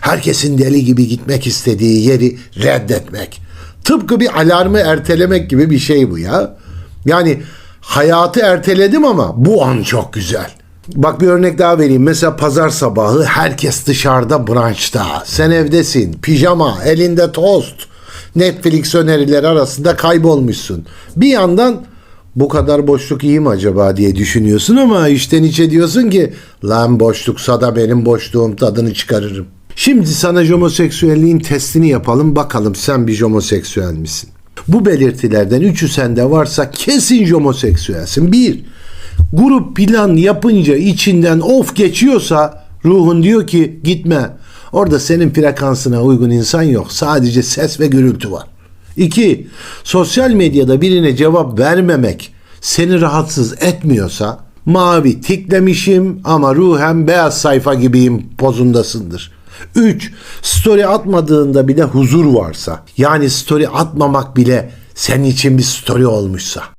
Herkesin deli gibi gitmek istediği yeri reddetmek. Tıpkı bir alarmı ertelemek gibi bir şey bu ya. Yani hayatı erteledim ama bu an çok güzel. Bak bir örnek daha vereyim. Mesela pazar sabahı herkes dışarıda brunchta. Sen evdesin. Pijama, elinde tost. Netflix önerileri arasında kaybolmuşsun. Bir yandan bu kadar boşluk iyi mi acaba diye düşünüyorsun ama içten içe diyorsun ki lan boşluksa da benim boşluğum tadını çıkarırım. Şimdi sana homoseksüelliğin testini yapalım bakalım sen bir homoseksüel misin? Bu belirtilerden üçü sende varsa kesin homoseksüelsin. Bir, grup plan yapınca içinden of geçiyorsa ruhun diyor ki gitme. Orada senin frekansına uygun insan yok. Sadece ses ve gürültü var. 2. Sosyal medyada birine cevap vermemek seni rahatsız etmiyorsa mavi tiklemişim ama ruhen beyaz sayfa gibiyim pozundasındır. 3. Story atmadığında bile huzur varsa yani story atmamak bile senin için bir story olmuşsa